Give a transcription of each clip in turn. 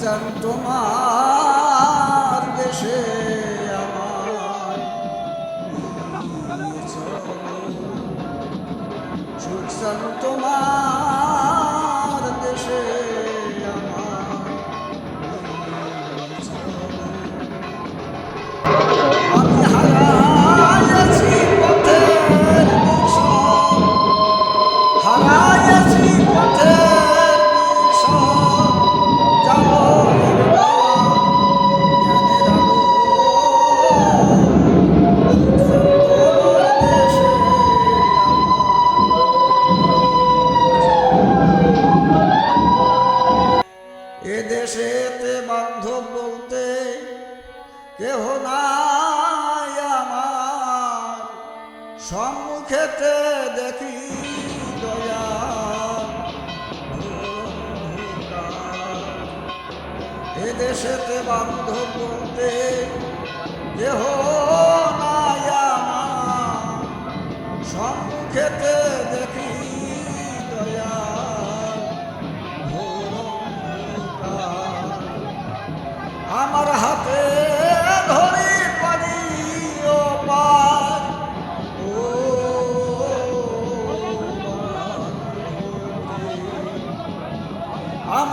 চান তোমার দেশে আমার। চান তোমার কেহ নাই আমার সম্মুখেতে দেখি দয়া। এ দেশেতে বান্ধব বলতে কেহ নাই আমার। সম্মুখেতে দেখি আমার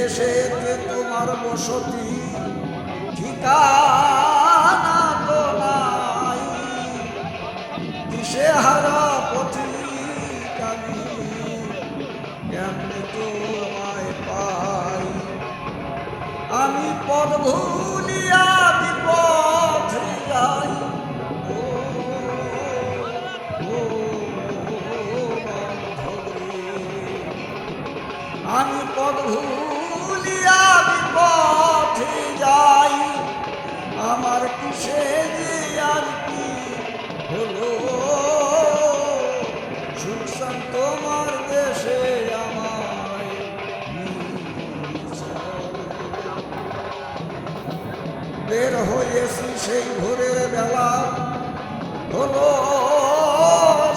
দেশে তোমার বসতি ঠিকানা তো নাই দিশে হারা পথিকানি কেমনে তোমায় পাই আমি পদ ভুলিয়া বিপথ যাই। আমি পদ ভুলিয়া বিপথে যাই, আমার কিসে যে আর কি হলো সুখ তোমার দেশে আমায় বের হয়েছি সেই ভোরের বেলা হলো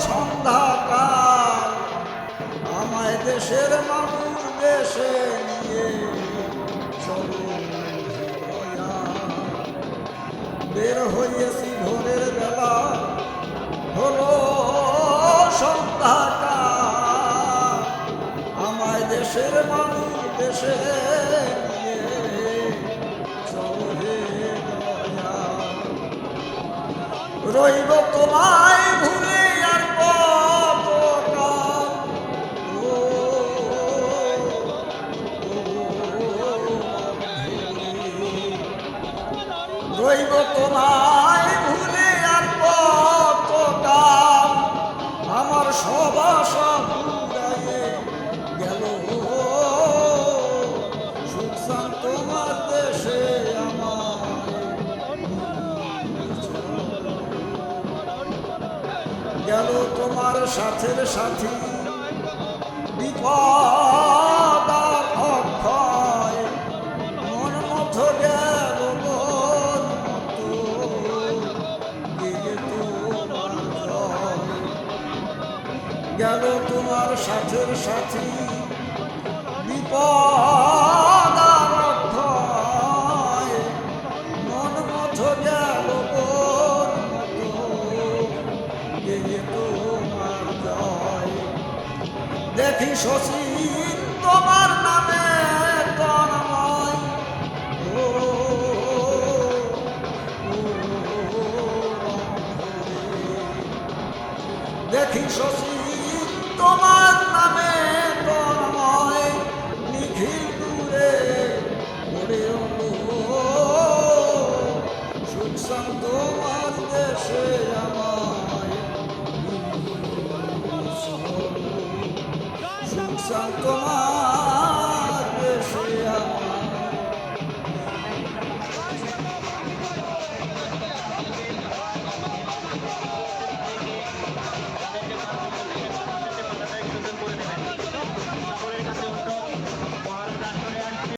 সন্ধ্যাকাল, আমায় দেশের মানুষ দেশে। বের হয়েছি ভোরের বেলা হলো সন্ধ্যাকাল আমায় দেশের মানুষ দেশে। রইব তোমায় তোমার গেল তোমার সাথের সাথী। মন গেল। গেল তোমার সাথের সাথী। বিপদ দেখি শশী তোমার নামে দেখি শশী 上多。